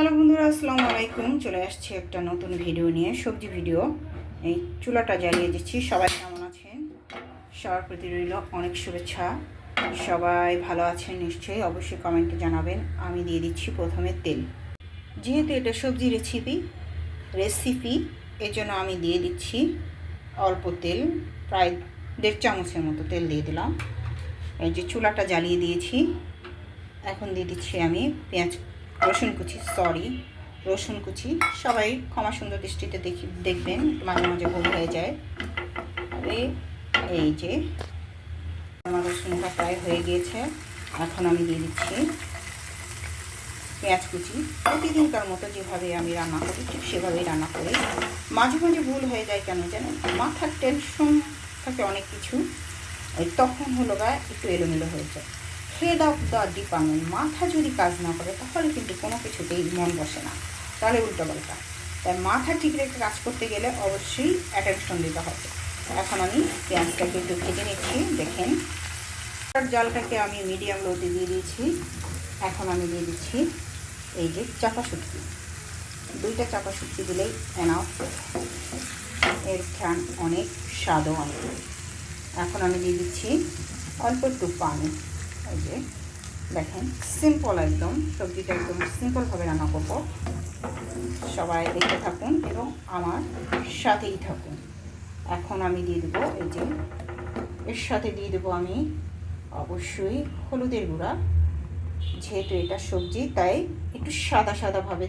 Hello বন্ধুরা, আসসালামু আলাইকুম। চলে আসছি একটা নতুন ভিডিও নিয়ে, সবজি ভিডিও এই চুলাটা জ্বালিয়ে দিচ্ছি। সবাই কেমন আছেন? সবার প্রতি রইল অনেক শুভেচ্ছা। সবাই ভালো আছেন নিশ্চয়ই? অবশ্যই কমেন্টে জানাবেন। আমি দিয়ে দিচ্ছি প্রথমে তেল। যেহেতু এটা সবজি রেসিপি রেসিপি এর জন্য আমি দিয়ে দিচ্ছি অল্প তেল। প্রায় দেড় চামচের মতো তেল দিয়ে দিলাম। এই যে চুলাটা জ্বালিয়ে দিয়েছি। এখন দিয়ে দিচ্ছি আমি পেঁয়াজ রসুন কুচি সরি রসুন কুচি। সবাই ক্ষমা সুন্দর দৃষ্টিতে দেখি, দেখবেন, মাঝে মাঝে ভুল হয়ে যায়। তবে এই যে, আমার রসুনটা প্রায় হয়ে গিয়েছে। এখন আমি দিয়ে দিচ্ছি পেঁয়াজ কুচি। প্রতিদিনকার মতো যেভাবে আমি রান্না করি, ঠিক সেভাবেই রান্না করি। মাঝে মাঝে ভুল হয়ে যায় কেন জানেন? মাথার টেনশন থাকে অনেক কিছু। তখন হলো গা একটু এলোমেলো হয়ে যায়। হেড অফ দ্য ডিপার্টমেন্ট মাথা যদি কাজ না করে, তাহলে কিন্তু কোনো কিছুতেই মন বসে না। তাহলে উল্টো পাল্টা। তাই মাথা ঠিক রেখে কাজ করতে গেলে অবশ্যই অ্যাটেনশন দিতে হবে। এখন আমি পেঁয়াজটাকে একটু ভেজে নিচ্ছি, দেখেন। জলটাকে আমি মিডিয়াম লোতে দিয়ে দিয়েছি। এখন আমি দিয়ে দিচ্ছি এই যে চাপা শুটকি। দুইটা চাপা শুটকি দিলেই এনাফ এর ঘ্রাণ অনেক, স্বাদও অনেক। এখন আমি দিয়ে দিচ্ছি অল্প একটু পানি। যে দেখেন সিম্পল একদম, সবজিটা একদম সিম্পলভাবে রান্না করব। সবাই দেখতে থাকুন এবং আমার সাথেই থাকুন। এখন আমি দিয়ে দেবো এই যে, এর সাথে দিয়ে দেবো আমি অবশ্যই হলুদের গুঁড়া। যেহেতু এটা সবজি, তাই একটু সাদা সাদাভাবে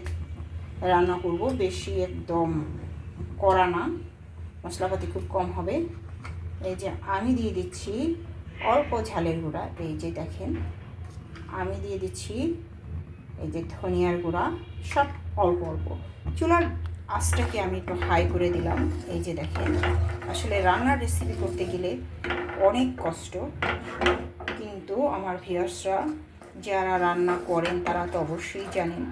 রান্না করব। বেশি একদম কড়া না, মশলাপাতি খুব কম হবে। এই যে, আমি দিয়ে দিচ্ছি অল্প ঝালের গুঁড়া, এই যে দেখেন, আমি দিয়ে দিচ্ছি এই যে ধনিয়ার গুঁড়া, সব অল্প অল্প। চুলার আঁচটাকে আমি একটু হাই করে দিলাম, এই যে দেখেন। আসলে রান্নার রেসিপি করতে গেলে অনেক কষ্ট, কিন্তু আমার ভিউয়ার্সরা যারা রান্না করেন, তারা তো অবশ্যই জানেন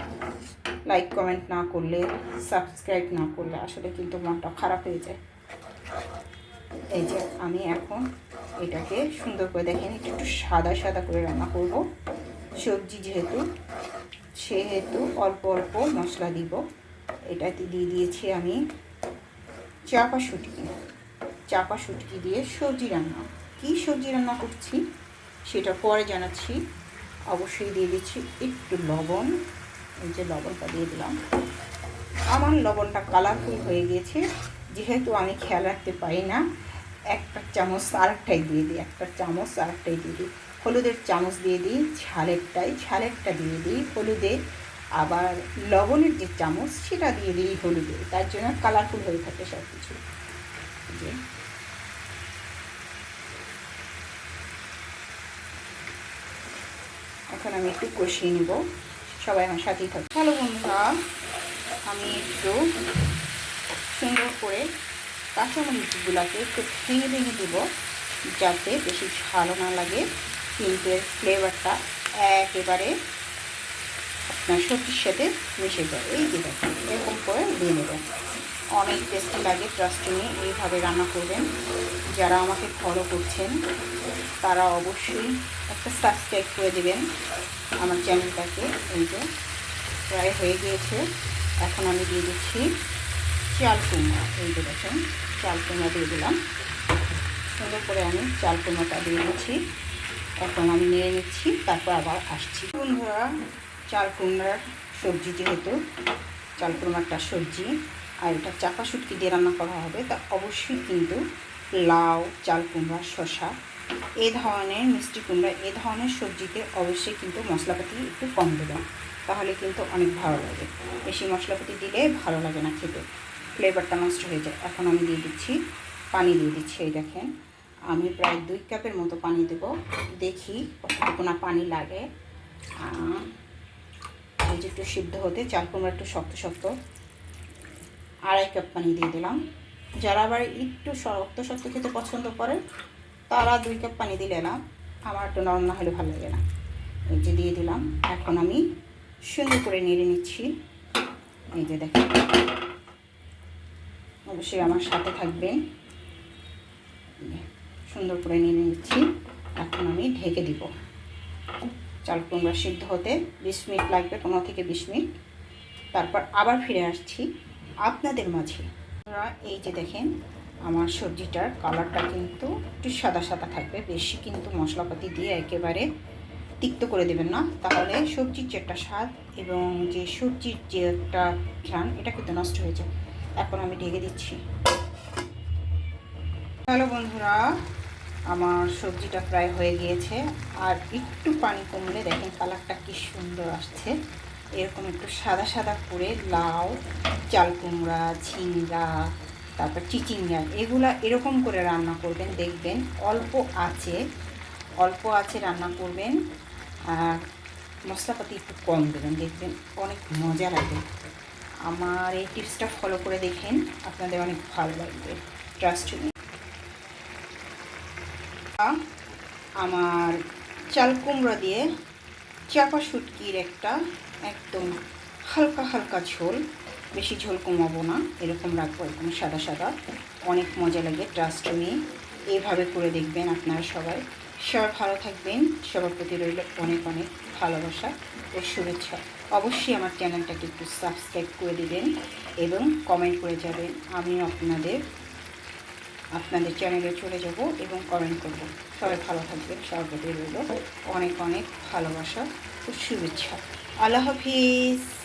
লাইক কমেন্ট না করলে সাবস্ক্রাইব না করলে আসলে কিন্তু মনটা খারাপ হয়ে যায়। এই যে আমি এখন এটাকে সুন্দর করে দেখেন, একটু একটু সাদা সাদা করে রান্না করব। সবজি যেহেতু, সেহেতু অল্প অল্প মশলা দিব। এটাতে দিয়ে দিয়েছি আমি চাপা শুটকি। চাপা শুটকি দিয়ে সবজি রান্না। কী সবজি রান্না করছি সেটা পরে জানাচ্ছি। অবশ্যই দিয়ে দিচ্ছি একটু লবণ। এই যে লবণটা দিয়ে দিলাম। আমার লবণটা কালারফুল হয়ে গিয়েছে যেহেতু আমি খেয়াল রাখতে পারি না একটা চামচ আরেকটাই দিয়ে দিই, একটা চামচ আরেকটাই দিয়ে দিই। হলুদের চামচ দিয়ে দিই, ঝালেরটাই, ঝালেরটা দিয়ে দিই। হলুদে আবার লবণের যে চামচ, সেটা দিয়ে দিই হলুদে। তার জন্য কালারফুল হয়ে থাকে সব কিছু এখন আমি একটু কষিয়ে নেব। সবাই আমার সাথেই থাকবে হ্যালো বন্ধুরা, আমি একটু সুন্দর করে কাঁচামরিচগুলোকে একটু ভেঙে ভেঙে দেবো যাতে বেশি ঝালও না লাগে। কিন্তু ফ্লেভারটা একেবারে আপনার সবজির সাথে মিশে যায়। এই যে এরকম করে দিয়ে নেবেন অনেক টেস্টি লাগে ট্রাস্ট নিয়ে এইভাবে রান্না করবেন। যারা আমাকে ফলো করছেন, তারা অবশ্যই একটা সাবস্ক্রাইব করে দেবেন আমার চ্যানেলটাকে এই যে, প্রায় হয়ে গিয়েছে। এখন আমি দিয়ে দিচ্ছি চাল কুমড়া, এই যে দেখেন, চাল কুমড়া দিয়ে দিলাম। সুন্দর করে আমি চাল কুমড়োটা দিয়ে দিচ্ছি। এখন আমি নিয়ে নিচ্ছি, তারপর আবার আসছি। বন্ধুরা চাল কুমড়ার সবজি যেহেতু, চাল কুমড়াটা সবজি, আর এটা চাপা শুটকি দিয়ে রান্না করা হবে, তা অবশ্যই কিন্তু লাউ, চাল কুমড়া, শসা, এ ধরনের মিষ্টি কুমড়া, এ ধরনের সবজিতে অবশ্যই কিন্তু মশলাপাতি একটু কম দেবেন। তাহলে কিন্তু অনেক ভালো লাগে। বেশি মশলাপাতি দিলে ভালো লাগে না খেতে। ফ্লেভারটা নষ্ট হয়ে যায়। এখন আমি দিয়ে দিচ্ছি পানি দিয়ে দিচ্ছি, এই দেখেন। আমি প্রায় দুই কাপের মতো পানি দেব। দেখি কতটুকু না পানি লাগে। এই যে একটু সিদ্ধ হতে, চাল কুমড়া একটু শক্ত শক্ত আড়াই কাপ পানি দিয়ে দিলাম। যারা আবার একটু শক্ত শক্ত খেতে পছন্দ করে তারা দুই কাপ পানি দিলে না, আমার একটু নরম না হলে ভালো লাগে না। এই যে দিয়ে দিলাম। এখন আমি সুন্দর করে নেড়ে নিচ্ছি। এই যে দেখেন। অবশ্যই আমার সাথে থাকবেন সুন্দর করে নিয়ে নিচ্ছি। এখন আমি ঢেকে দিব। চাল কুমড়া সিদ্ধ হতে বিশ মিনিট লাগবে পনেরো থেকে বিশ মিনিট। তারপর আবার ফিরে আসছি আপনাদের মাঝে। এই যে দেখেন, আমার সবজিটার কালারটা কিন্তু একটু সাদা সাদা থাকবে। বেশি কিন্তু মশলাপাতি দিয়ে একেবারে তিক্ত করে দেবেন না। তাহলে সবজির যে একটা স্বাদ এবং যে সবজির যে একটা ঘ্রাণ, এটা কিন্তু নষ্ট হয়ে যায়। এখন আমি ঢেকে দিচ্ছি। হ্যালো বন্ধুরা, আমার সবজিটা প্রায় হয়ে গিয়েছে। আর একটু পানি কমলে দেখেন কালারটা কি সুন্দর আসছে। এরকম একটু সাদা সাদা করে লাউ, চাল কুমড়া, ঝিঙ্গা, তারপর চিচিঙ্গা, এগুলা এরকম করে রান্না করবেন, দেখবেন অল্প আছে অল্প আছে রান্না করবেন। আর মশলাপাতি একটু কম দেবেন, দেখবেন অনেক মজা লাগবে আমার এই টিপসটা ফলো করে দেখেন, আপনাদের অনেক ভালো লাগবে ট্রাস্ট আমার চাল কুমড়া দিয়ে চাপা শুটকির একটা একদম হালকা হালকা ঝোল, বেশি ঝোল কমাবো না, এরকম রাখব এরকম সাদা সাদা, অনেক মজা লাগে ট্রাস্ট মি এইভাবে করে দেখবেন আপনারা সবাই। সবাই ভালো থাকবেন, সবার প্রতি রইল অনেক অনেক ভালোবাসা ও শুভেচ্ছা। অবশ্যই আমার চ্যানেলটাকে একটু সাবস্ক্রাইব করে দেবেন এবং কমেন্ট করে যাবেন। আমি আপনাদের আপনাদের চ্যানেলে চলে যাব এবং কমেন্ট করব। সবাই ভালো থাকবেন সর্বদাই রইল। অনেক অনেক ভালোবাসা ও শুভেচ্ছা। আল্লাহ হাফিজ।